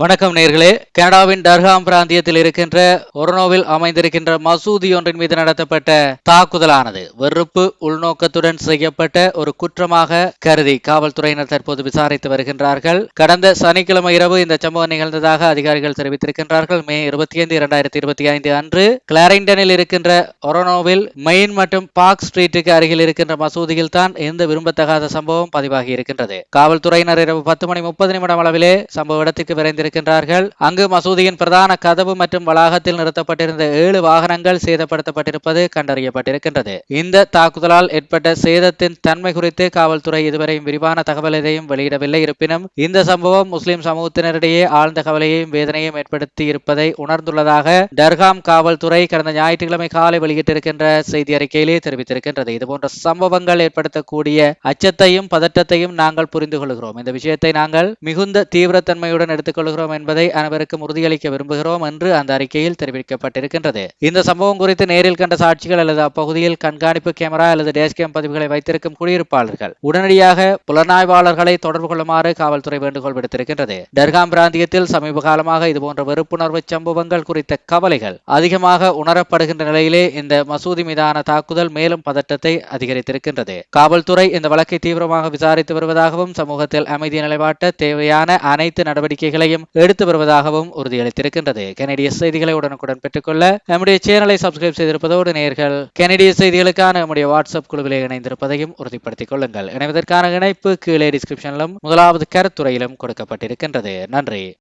வணக்கம் நேர்களே. கனடாவின் டர்ஹாம் பிராந்தியத்தில் இருக்கின்ற ஒரனோவில் அமைந்திருக்கின்ற மசூதி ஒன்றின் மீது நடத்தப்பட்ட தாக்குதலானது வெறுப்பு உள்நோக்கத்துடன் செய்யப்பட்ட ஒரு குற்றமாக கருதி காவல்துறையினர் தற்போது விசாரித்து வருகின்றார்கள். கடந்த சனிக்கிழமை இரவு இந்த சம்பவம் நிகழ்ந்ததாக அதிகாரிகள் தெரிவித்திருக்கின்றார்கள். மே இருபத்தி ஐந்து இரண்டாயிரத்தி இருபத்தி ஐந்து அன்று கிளாரிண்டனில் இருக்கின்ற ஒரனோவில் மெயின் மற்றும் பார்க் ஸ்ட்ரீட்டுக்கு அருகில் இருக்கின்ற மசூதியில் தான் எந்த விரும்பத்தகாத சம்பவம் பதிவாகி இருக்கின்றது. காவல்துறையினர் இரவு பத்து மணி முப்பது நிமிடம் அளவிலே சம்பவ இடத்திற்கு விரைந்திருக்கிறார்கள் அங்கு மசூதியின் பிரதான கதவு மற்றும் வளாகத்தில் நிறுத்தப்பட்டிருந்த ஏழு வாகனங்கள் சேதப்படுத்தப்பட்டிருப்பது கண்டறியப்பட்டிருக்கின்றது. இந்த தாக்குதலால் ஏற்பட்ட சேதத்தின் தன்மை குறித்து காவல்துறை இதுவரையும் விரிவான தகவல் எதையும் வெளியிடவில்லை. இருப்பினும் இந்த சம்பவம் முஸ்லிம் சமூகத்தினரிடையே ஆழ்ந்த கவலையையும் வேதனையும் ஏற்படுத்தி இருப்பதை உணர்ந்துள்ளதாக டர்காம் காவல்துறை கடந்த ஞாயிற்றுக்கிழமை காலை வெளியிட்டிருக்கின்ற செய்தி அறிக்கையிலே தெரிவித்திருக்கின்றது. இதுபோன்ற சம்பவங்கள் ஏற்படுத்தக்கூடிய அச்சத்தையும் பதட்டத்தையும் நாங்கள் புரிந்து கொள்கிறோம். இந்த விஷயத்தை நாங்கள் மிகுந்த தீவிரத்தன்மையுடன் எடுத்துக்கொள்கிறோம். என்பதை அனைவருக்கும் உறுதியளிக்க விரும்புகிறோம் என்று அந்த அறிக்கையில் தெரிவிக்கப்பட்டிருக்கின்றது. இந்த சம்பவம் குறித்து நேரில் கண்ட சாட்சிகள் அல்லது அப்பகுதியில் கண்காணிப்பு கேமரா அல்லது டேஸ்கேம் பதிவுகளை வைத்திருக்கும் குடியிருப்பாளர்கள் உடனடியாக புலனாய்வாளர்களை தொடர்பு கொள்ளுமாறு காவல்துறை வேண்டுகோள் விடுத்திருக்கின்றது. டர்காம் பிராந்தியத்தில் சமீப காலமாக இதுபோன்ற வெறுப்புணர்வு சம்பவங்கள் குறித்த கவலைகள் அதிகமாக உணரப்படுகின்ற நிலையிலே இந்த மசூதி மீதான தாக்குதல் மேலும் பதட்டத்தை அதிகரித்திருக்கின்றது. காவல்துறை இந்த வழக்கை தீவிரமாக விசாரித்து வருவதாகவும் சமூகத்தில் அமைதி நிலைப்பாட்ட தேவையான அனைத்து நடவடிக்கைகளையும் எடுத்து வருவதாகவும் உறுதியளித்திருக்கின்றது. கனடிய செய்திகளை உடனுக்குடன் பெற்றுக்கொள்ள நம்முடைய சேனலை சப்ஸ்கிரைப் செய்திருப்பதோடு நேர்கள். கனடிய செய்திகளுக்கான நம்முடைய வாட்ஸ்அப் குழுவிலே இணைந்திருப்பதையும் உறுதிப்படுத்திக் கொள்ளுங்கள். இணைவதற்கான இணைப்பு கீழே டிஸ்கிரிப்ஷனிலும் முதலாவது கருத்துறையிலும் கொடுக்கப்பட்டிருக்கின்றது. நன்றி.